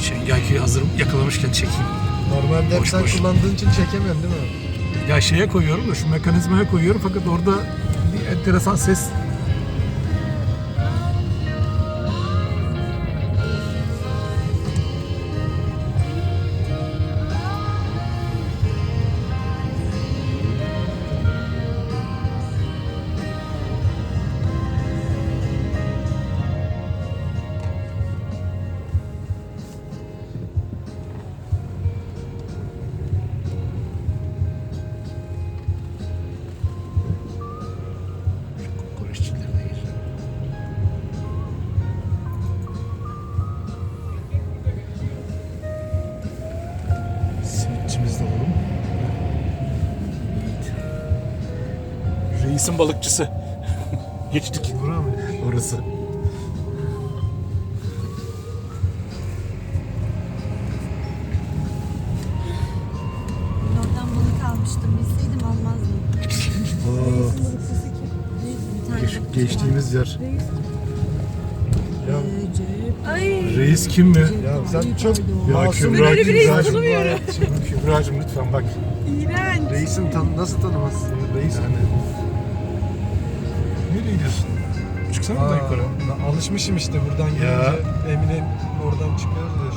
Şey, yaykiyi hazır yakalamışken çekeyim. Normalde Boş sen boş. kullandığın için çekemiyorsun değil mi? Ya şeye koyuyorum da şu mekanizmaya koyuyorum fakat orada bir enteresan ses Reisin balıkçısı. Geçtik. Bura mı? Orası. Ben oradan balık almıştım. Bilseydim almazdım. Tane geç- geçtiğimiz yer. Ya. Ay. Reis kim mi? ya sen çok Ya Kübra, bir Kübra, Kübra'cığım lütfen bak. İğrenç. Reisin tan nasıl tanımazsın? Reis Yani. Nereye gidiyorsun? Çıksana da Aa, yukarı. ben alışmışım işte buradan Ya. gelince Emine oradan çıkıyoruz ya.